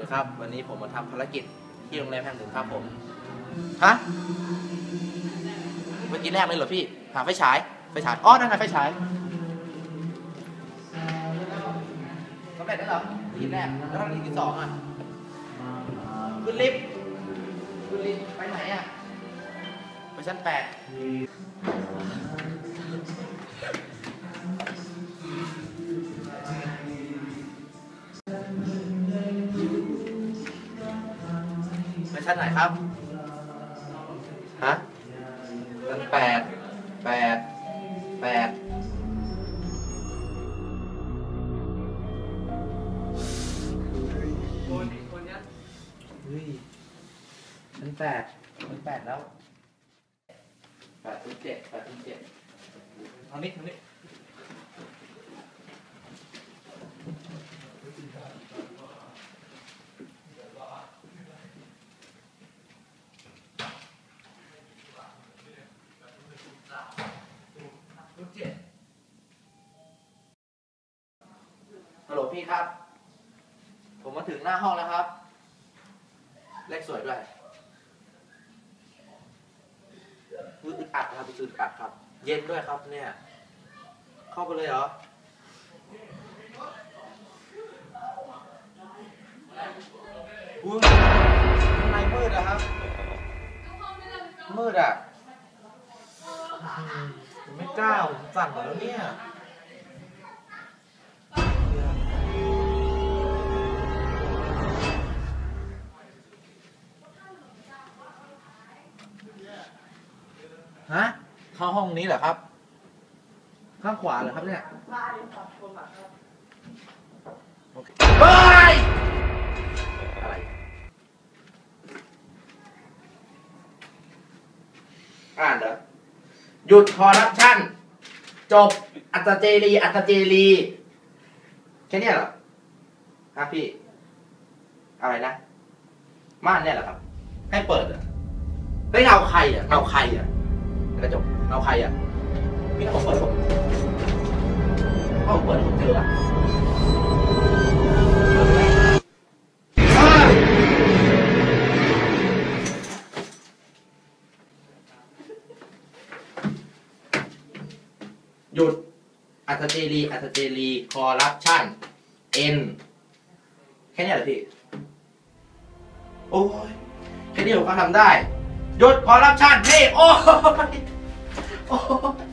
วัสดีครับ วันนี้ผมมาทำภารกิจที่โรงแรมแห่งหนึ่งครับผม ฮะ เมื่อกี้แรกเลยเหรอพี่ หาไฟฉาย ไฟฉาย อ๋อ นั่นไงไฟฉายสำเร็จแล้วเหรอทีแรก แล้วทำทีที่สองอะขึ้นลิฟต์ขึ้นลิฟต์ไปไหนอะ ไปชั้นแปด ไปชั้นไหนครับ ฮะชั้นแปดแปดแปดคนคนเนี้ยเฮ้ยชั้นแปดชั้นแปดแล้วแปดถึงเจ็ดแปดถึงเจ็ดทางนี้ทางนี้รุ่น ฮัลโหลพี่ครับ ผมมาถึงหน้าห้องแล้วครับ เลขสวยด้วยอุ๊ยอึดอัดครับอึดอัดครับ เย็นด้วยครับเนี่ย เข้าไปเลยเหรอ อุ้ยข้างในมืดอะครับ มืดอะผมไม่กล้าผมสั่นหมดแล้วเนี่ย ฮะ เข้าห้องนี้เหรอครับ ข้างขวาเหรอครับเนี่ยมาเลยครับคนหลังครับโอเคเฮ้ยอะไร อ่านเหรอ หยุดคอร์รัปชัน จบ อัตเจรี อัตเจรี แค่เนี้ยเหรอครับพี่ อะไรนะ ม่านเนี่ยเหรอครับ ให้เปิดเหรอเฮ้ยเงาใครอะเงาใครอะ กระจกเงาใครอะพี่ถ้าผมเปิดผมถ้าผมเปิดผมเจออะหยุด อัตเจรีอัตเจรีคอร์รัปชันเอ็นแค่นี้เหรอพี่ โอ้ย แค่นี้ผมก็ทำได้ หยุดคอร์รัปชันนี่ โอ้ย โอ้ย